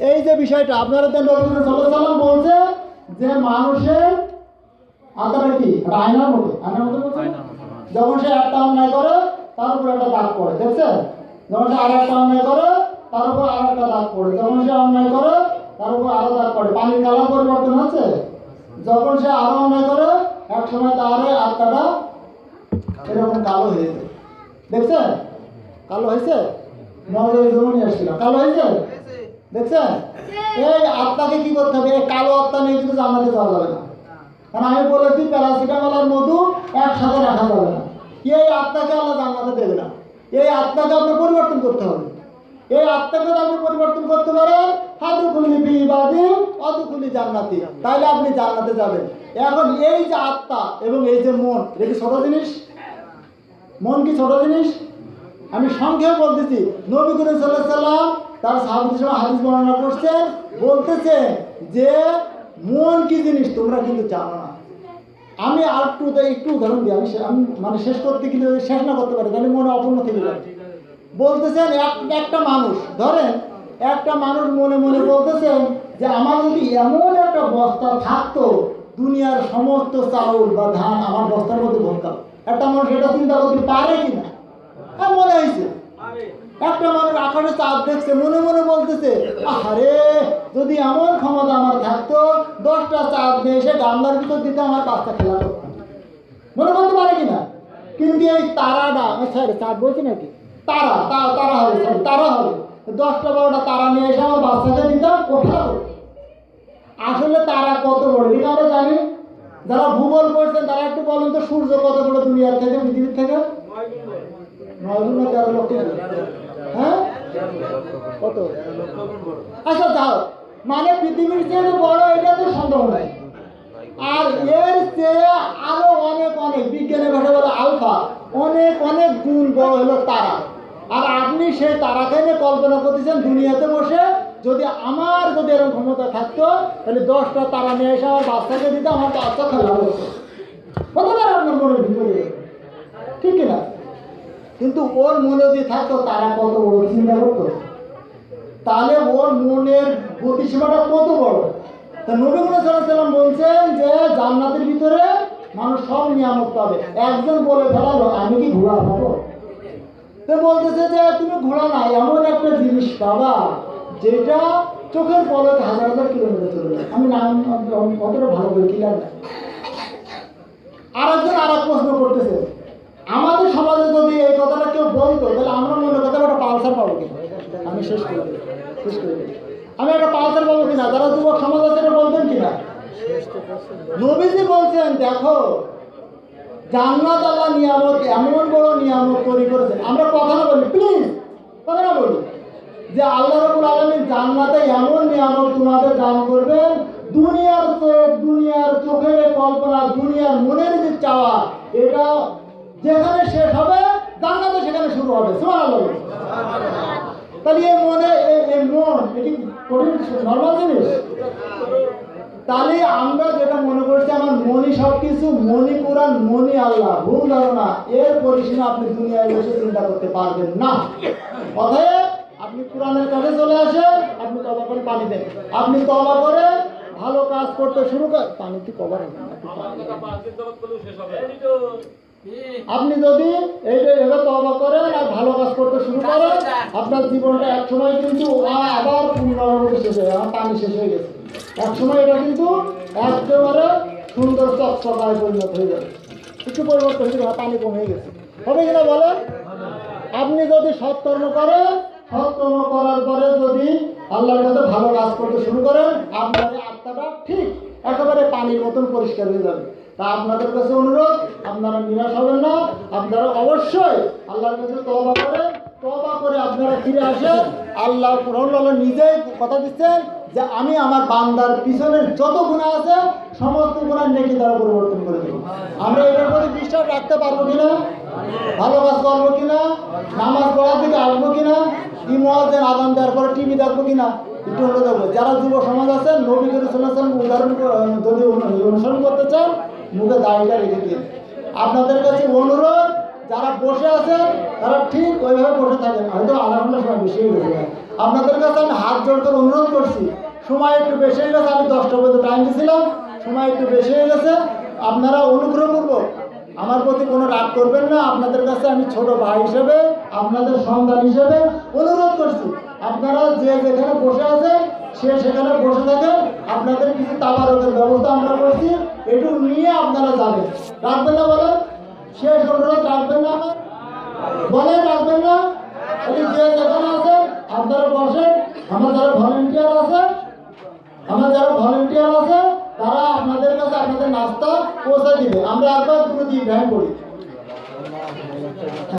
এই যে বিষয়টা আপনারা তো সাল্লাম বলছে যে মানুষের আত্মাটা কি? আয়নার মতো। আয়নার মতো যখন সে একটা অন্যায় করে তার উপর একটা দাগ পড়ে দেখছেন? যখন সে আর একটা অন্যায় করে তার উপর আর একটা দাগ পড়ে। যখন সে অন্যায় করে তার উপর আরও দাগ পড়ে। পানির কালার পরিবর্তন হচ্ছে? যখন সে আরও অন্যায় করে এক সময় তার আত্মাটা এরকম কালো হয়ে যায়। দেখছেন? কালো হয়েছে? মজার জন্য নিয়ে আসছিলাম কালো হয়েছে? দেখছেন? এই আত্মাকে কি করতে হবে? এই কালো আত্মা নিয়ে কিন্তু জান্নাতে যাওয়া যাবে না। কারণ আমি বলেছি প্যারাসিটামল আর মধু একসাথে রাখা যাবে না। এই আত্মাকে আল্লাহ জান্নাতে দেবে না। এই আত্মাকে আপনার পরিবর্তন করতে হবে। এই আত্মাকে আপনি পরিবর্তন করতে পারেন হাতু খুলি বিবাদী অতু খুলি জান্নাতি। তাইলে আপনি জান্নাতে যাবেন। এখন এই যে আত্মা এবং এই যে মন এটা কি ছোট জিনিস? মন কি ছোট জিনিস? আমি সংক্ষেপে বলতেছি নবী করিম সাল্লাহ সাল্লাম তার সাহাবিদের হাদিস বর্ণনা করছেন বলতেছে যে, মন কি জিনিস তোমরা কিন্তু জানো না। আমি আর একটু একটু উদাহরণ দিই, আমি আমি মানে শেষ করতে যদি শেষ না করতে পারি, তাহলে মনে অপূর্ণ থেকে যাবে। বলতেছেন এক একটা মানুষ, ধরেন, একটা মানুষ মনে মনে বলতেছেন যে, আমার যদি এমন একটা বস্তা থাকতো, দুনিয়ার সমস্ত চাউল বা ধান আমার বস্তার মধ্যে ভরতাম। একটা মানুষ এটা চিন্তা করতে পারে কিনা? হ্যাঁ মনে হয়েছে। একটা মানুষ আকাশে চাঁদ দেখছে, মনে মনে বলতেছে আরে যদি এমন ক্ষমতা আমার থাকতো, দশটা চাঁদ নিয়ে এসে গামলার ভিতর দিতে আমার পাঁচটা খেলা করতাম। মনে করতে পারে কিনা? কিন্তু এই তারাটা স্যার, চাঁদ বলছি নাকি? তারা তারা হবে তারা হবে। দশটা বারোটা তারা নিয়ে এসে আমার বাচ্চাকে দিতাম কোঠা আসলে তারা কত বড়, এটা আমরা জানি? যারা ভূগোল পড়ছেন, তারা একটু বলেন তো, সূর্য কত বড় দুনিয়ার থেকে, পৃথিবীর থেকে? নয়, তেরো লক্ষ। হ্যাঁ? কত? আচ্ছা যাও মানে পৃথিবীর চেয়ে বড় এটা তো সম্ভব নয় আর এর চেয়ে আরও অনেক অনেক বিজ্ঞানের ভাষা বলে আলফা, অনেক অনেক গুণ বড় হলো তারা। আর আপনি সেই তারাকে নিয়ে কল্পনা করতেছেন দুনিয়াতে বসে, যদি আমার যদি এরকম ক্ষমতা থাকতো, তাহলে দশটা তারা নিয়ে এসে আমার বাচ্চাকে দিতে আমার বাচ্চা খেলা হতো। পারে আপনার ভিতরে। ঠিক না কিন্তু ওর মনে যদি থাকতো, তারা কত বড় চিন্তা করতো? তাহলে ওর মনের গতিসীমাটা কত বড়? তা নবী সাল্লাম বলছেন যে, জান্নাতের ভিতরে মানুষ সব নিয়ামত পাবে। একজন বলে ফেলালো, আমি কি ঘোড়া পাবো? তো বলতেছে যে, তুমি ঘোড়া নাই এমন একটা জিনিস পাবা, যেটা চোখের পলকে হাজার হাজার কিলোমিটার চলে যায়। আমি নাম কতটা ভালো করে ক্লিয়ার না। আরেকজন আর এক প্রশ্ন করতেছে সমাজে যদি এই কথাটা কেউ বলতো, তাহলে আমরা মনে করতাম একটা পালসার পাবো কিনা। আমি শেষ করে শেষ করে আমি একটা পালসার পাবো কিনা? যারা যুবক সমাজ আছে, এটা বলতেন কিনা? নবীজি বলছেন, দেখো, জান্নাত আল্লাহ নিয়ামত, এমন বড় নিয়ামত তৈরি করেছেন। আমরা কথা না বলি প্লিজ কথা না বলি। যে আল্লাহ রবুল আলমী জান্নাতে এমন নিয়ামত তোমাদের দান করবেন, দুনিয়ার চোখ, দুনিয়ার চোখের কল্পনা, দুনিয়ার মনের যে চাওয়া, এটা যেখানে শেষ হবে জান্নাতে সেখানে শুরু হবে তাহলে এই মনে এই- মন এটি কঠিন নর্মাল জিনিস তাহলে আমরা যেটা মনে করছি আমার মনি সব কিছু মনি কোরআন মনি আল্লাহ ভুল ধারণা এর পরিসীমা আপনি দুনিয়ায় বসে চিন্তা করতে পারবেন না অতএব আপনি কোরআনের কাছে চলে আসেন আপনি তবা করে পানি দেন আপনি তবা করে ভালো কাজ করতে শুরু করেন পানি কি কভার হবে। আপনি যদি এইটা এভাবে তবা করেন আর ভালো কাজ করতে শুরু করেন আপনার জীবনটা এক সময় কিন্তু আবার পুনরাবৃত্তি শেষ হয়ে আমার পানি শেষ হয়ে গেছে। এক সময় এটা কিন্তু একেবারে সুন্দর চকচকায় পরিণত হয়ে যাবে। একটু পরিবর্তন আমার পানি কমে গেছে। হবে কিনা বলেন? আপনি যদি সৎকর্ম করেন সৎকর্ম করার পরে যদি আল্লাহর কাছে ভালো কাজ করতে শুরু করেন আপনার আত্মাটা ঠিক একেবারে পানির মতন পরিষ্কার হয়ে যাবে। তা আপনাদের কাছে অনুরোধ, আপনারা নিরাশ হবেন না, আপনারা অবশ্যই আল্লাহর কাছে তবা করেন তবা করে আপনারা ফিরে আসেন। আল্লাহ রহমুল্লাহ নিজেই কথা দিচ্ছেন যে আমি আমার বান্দার পিছনের যত গুণা আছে, সমস্ত গুণার নেকি দ্বারা পরিবর্তন করে দেবো। আমরা এটার প্রতি বিশ্বাস রাখতে পারব কিনা? ভালো কাজ করব কিনা? নামাজ পড়ার দিকে আসব কিনা? ইমোয়াজের আদান দেওয়ার পরে টিভি দেখব কিনা? একটু হলে দেখব যারা যুব সমাজ আছেন নবী করে চলেছেন উদাহরণ যদি অনু- অনুসরণ করতে চান মুখে দাড়িটা রেখে দিন। আপনাদের কাছে অনুরোধ, যারা বসে আছেন, তারা ঠিক ওইভাবে বসে থাকেন, হয়তো আধা ঘণ্টা সময় বেশি হয়ে গেছে আপনাদের কাছে আমি হাত করে অনুরোধ করছি করছি সময় একটু বেশি হয়ে গেছে, আমি দশটা পর্যন্ত টাইম দিয়েছিলাম সময় একটু বেশি হয়ে গেছে, আপনারা অনুগ্রহপূর্বক আমার প্রতি কোনো রাগ করবেন না, আপনাদের কাছে আমি ছোট ভাই হিসেবে, আপনাদের সন্তান হিসেবে অনুরোধ করছি, আপনারা যে যেখানে বসে আছেন সে সেখানে বসে থাকে। আপনাদের কিছু তাবারকের ব্যবস্থা আমরা করছি। একটু নিয়ে আপনারা যাবেন। রাখবেন না বলেন? শেষ অনুরোধ রাখবেন না? বলেন, রাখবেন না? যে যেখানে আছেন, আপনারা বসেন। আমার যারা ভলেন্টিয়ার আছে, আমার যারা ভলেন্টিয়ার আছে, তারা আপনাদের কাছে আপনাদের নাস্তা পৌঁছে দিবে। আমরা একবার দুটো দিই ভ্যান করি।